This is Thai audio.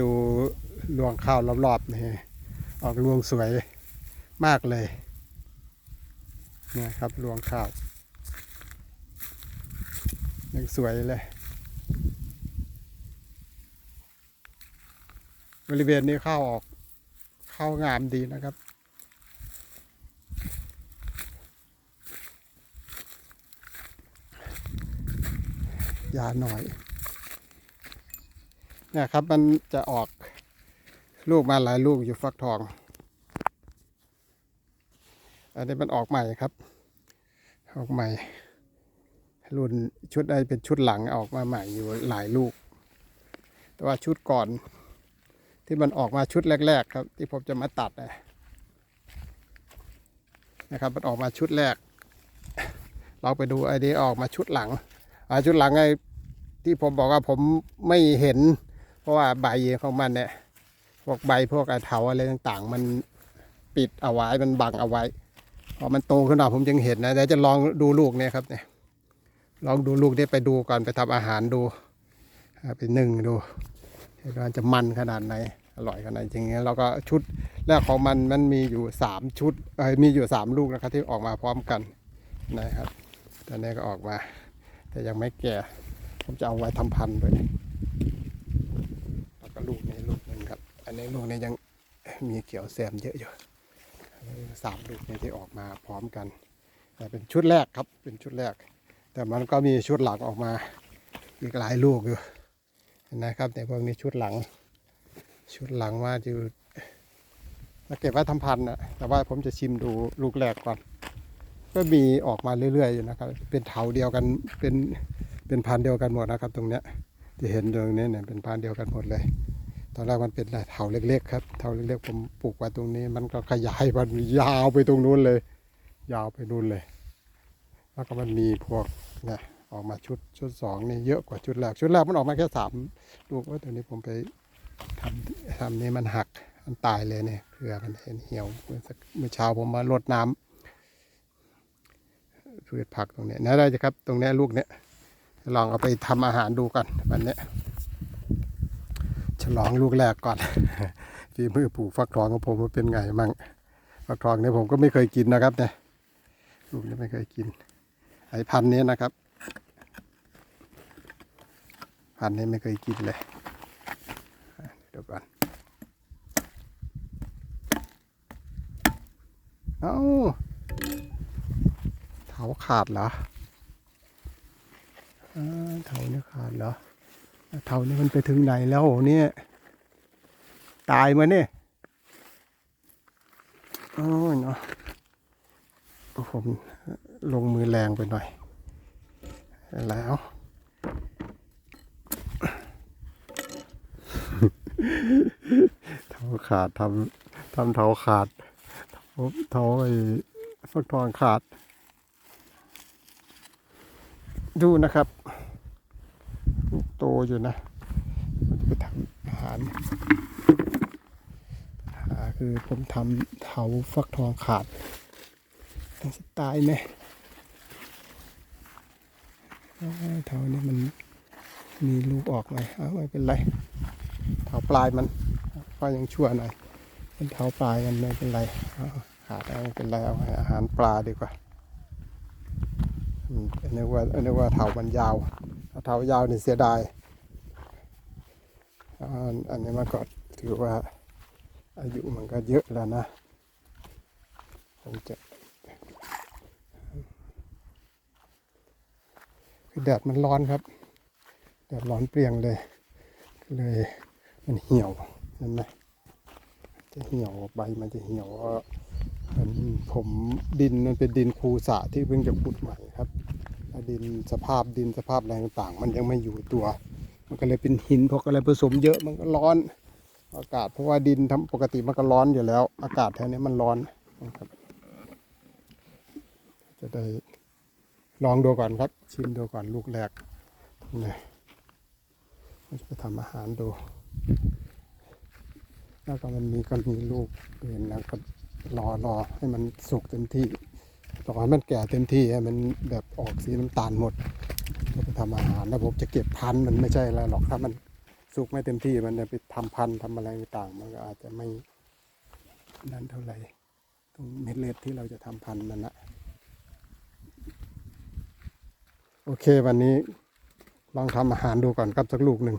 ดูรวงข้าวรอบๆนี่ออกรวงสวยมากเลยนี่ยครับรวงข้าวยังสวยเลย บริเวณนี้ข้าวออกข้าวงามดีนะครับยาหน่อย เนี่ยครับมันจะออกลูกมาหลายลูกอยู่ฟักทอง อันนี้มันออกใหม่ครับ ออกใหม่ รุ่นชุดใดเป็นชุดหลังออกมาใหม่อยู่หลายลูก แต่ว่าชุดก่อนที่มันออกมาชุดแรก ๆ ครับ ที่ผมจะมาตัดนะครับ มันออกมาชุดแรก เราไปดูไอ้นี้ออกมาชุดหลังอชุดหลังไอที่ผมบอกว่าผมไม่เห็น เพราะว่าใบของมันเนี่ยพวกใบพวกไอ้เถาอะไรต่างๆ มันปิดเอาไว้มันบังเอาไว้พอมันโตขึ้นมาผมจึงเห็นนะเดี๋ยวจะลองดูลูกเนี่ยครับเนี่ยลองดูลูกนี้ไปดูก่อนไปทำอาหารดูไปนึ่งดูว่าจะมันขนาดไหนอร่อยขนาดไหนจริงๆแล้วก็ชุดแรกของมันมันมีอยู่สามชุดเอ้ยมีอยู่สามลูกนะครับที่ออกมาพร้อมกันนะครับตอนนี้ก็ออกมา แต่ยังไม่แก่ ผมจะเอาไว้ทำพันธุ์ด้วย แล้วก็ลูกนี้ลูกหนึ่ง ครับอันลูกนี้ยังมีเขียวแซมเยอะอยู่อันนี้สามลูกนี้ที่ออกมาพร้อมกันแต่เป็นชุดแรกครับเป็นชุดแรก แต่มันก็มีชุดหลังออกมาอีกหลายลูกอยู่นะครับในพวกนี้ชุดหลัง ชุดหลังว่าอยู่เก็บไว้ทำพันธุ์นะแต่ว่าผมจะชิมดูลูกแรกก่อน ก็มีออกมาเรื่อยๆอยู่นะครับ เป็นเถาเดียวกันเป็นเป็นพันธุ์เดียวกันหมดนะครับ ตรงเนี้ยที่เห็นตรงนี้เนี่ยเป็นพันธุ์เดียวกันหมดเลย ตอนแรกมันเป็นเถาเล็กๆครับเถาเล็กๆผมปลูกไว้ตรงนี้ มันก็ขยายมันยาวไปตรงนู้นเลย ยาวไปนู่นเลย แล้วก็มันมีพวกนี่ยออกมาชุดชุดสองนี่เยอะกว่าชุดแรกชุดแรกมันออกมาแค่สามลูกว่าตัวนี้ผมไปทำทำนี่มันหักมันตายเลยเนี่ยเพื่อมันเห็นเหี่ยวเมื่อเมื่อเช้าผมมารดน้ำพืชผักตรงนี้นะได้จะครับ ตรงนี้ลูกเนี้ยลองเอาไปทำอาหารดูก่อนวันนี้ ฉลองลูกแรกก่อนฝีมือปลูกฟักทองของผมว่าเป็นไงมั่งฟักทองเนี่ยผมก็ไม่เคยกินนะครับเนี่ยลูกนี้ไม่เคยกิน ไอพันธุ์นี้นะครับ พันธุ์นี้ไม่เคยกินเลยเดี๋ยวก่อนเอ้าเท้าขาดเหรออ่าเท่านี้ขาดเหรอ เท่านี้มันไปถึงไหนแล้วเนี่ย ตายมาเนี่ยโอ้ยเนาะผมลงมือแรงไปหน่อย แล้วเท้าขาดทำทำเท้าขาดเท้าเท้าไอ้ฟักทองขาด ดูนะครับ ตอยู่นะมันจะไปทำอาหารหาคือผมทำเถาฟักทองขาดต้องสไตล์ไหมเอาเนี่มันมีลูกออกไหมเอาไม่เป็นไรเถาปลายมันก็ยังชั่วหน่อยเป็นเถาปลายมันไม่เป็นไรเอาขาดไม่เป็นไรเอาอาหารปลาดีกว่าอืมนึกว่านึกว่าเถามันยาว เถายาวนี่เสียดายอันนี้มันก็ถือว่าอายุมันก็เยอะแล้วนะผมจะคือแดดมันร้อนครับ แดดร้อนเปรียงเลยก็เลยมันเหี่ยวเห็นไหมจะเหี่ยวใบมันจะเหี่ยวผมดินมันเป็นดินคูสะที่เพิ่งจะขุดใหม่ครับ ดินสภาพดินสภาพอะไรต่างๆ มันยังไม่อยู่ตัว มันก็เลยเป็นหินพวกอะไรผสมเยอะมันก็ร้อน อากาศเพราะว่าดินทำปกติมันก็ร้อนอยู่แล้ว อากาศแถวนี้มันร้อนนะครับ จะได้ลองดูก่อนครับ ชิมดูก่อนลูกแรกนี่จะไปทำอาหารดู แล้วก็มันมีก็มีลูกอื่นแล้วก็รอรอให้มันสุกเต็มที่ รอให้มันแก่เต็มที่ให้มันแบบออกสีน้ำตาลหมดก็ไปทำอาหารแล้วผมจะเก็บพันธุ์มันไม่ใช่อะไรหรอกถ้ามันสุกไม่เต็มที่มันจะไปทำพันธุ์ทำอะไรต่างมันก็อาจจะไม่นั่นเท่าไหร่ตรงเม็ดเลือดที่เราจะทำพันธุ์นั่นนะโอเควันนี้ลองทำอาหารดูก่อนครับสักลูกหนึ่ง